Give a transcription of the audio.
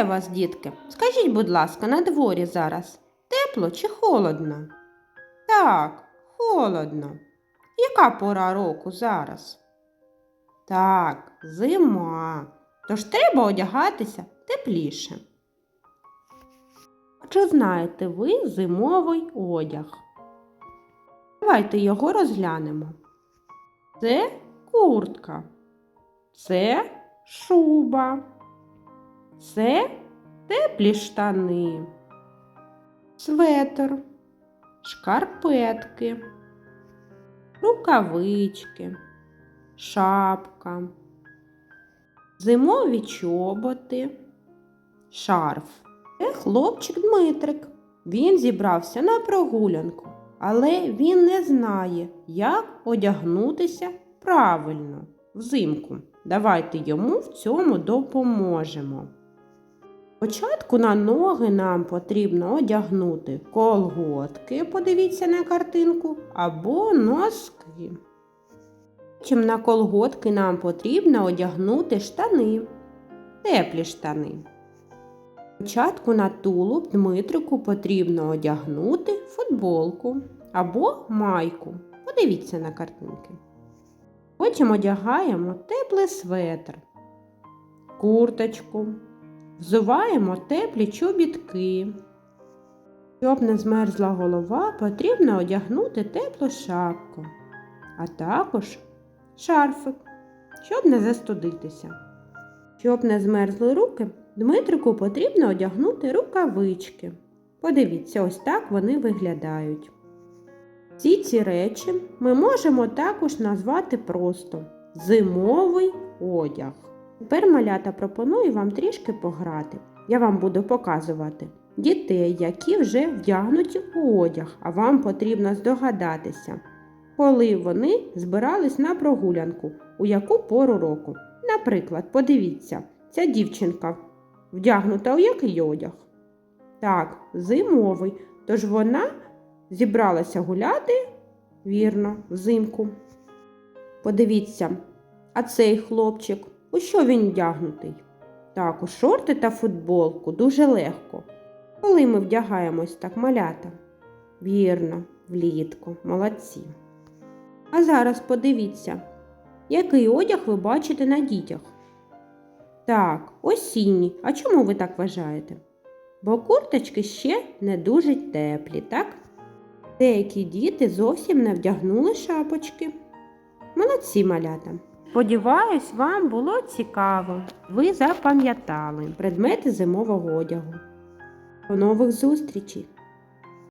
Вітаю вас, дітки. Скажіть, будь ласка, на дворі зараз тепло чи холодно? Так, холодно. Яка пора року зараз? Так, зима. Тож треба одягатися тепліше. Чи знаєте ви зимовий одяг? Давайте його розглянемо. Це куртка. Це шуба. Це теплі штани, светр, шкарпетки, рукавички, шапка, зимові чоботи, шарф. Це хлопчик Дмитрик. Він зібрався на прогулянку, але він не знає, як одягнутися правильно взимку. Давайте йому в цьому допоможемо. Спочатку на ноги нам потрібно одягнути колготки, подивіться на картинку, або носки. Потім на колготки нам потрібно одягнути штани, теплі штани. Спочатку на тулуб Дмитрику потрібно одягнути футболку або майку. Подивіться на картинки. Потім одягаємо теплий светр, курточку, взуваємо теплі чобітки. Щоб не змерзла голова, потрібно одягнути теплу шапку, а також шарфик, щоб не застудитися. Щоб не змерзли руки, Дмитрику потрібно одягнути рукавички. Подивіться, ось так вони виглядають. Всі ці речі ми можемо також назвати просто зимовий одяг. Тепер малята пропоную вам трішки пограти. Я вам буду показувати дітей, які вже вдягнуті у одяг, а вам потрібно здогадатися, коли вони збирались на прогулянку, у яку пору року. Наприклад, подивіться, ця дівчинка вдягнута у який одяг? Так, зимовий. Тож вона зібралася гуляти, вірно, взимку. Подивіться, а цей хлопчик, у що він вдягнутий? Так, у шорти та футболку дуже легко. Коли ми вдягаємось так малята? Вірно, влітку, молодці. А зараз подивіться, який одяг ви бачите на дітях? Так, осінній. А чому ви так вважаєте? Бо курточки ще не дуже теплі, так? Деякі діти зовсім не вдягнули шапочки. Молодці малята. Сподіваюсь, вам було цікаво. Ви запам'ятали предмети зимового одягу. До нових зустрічей!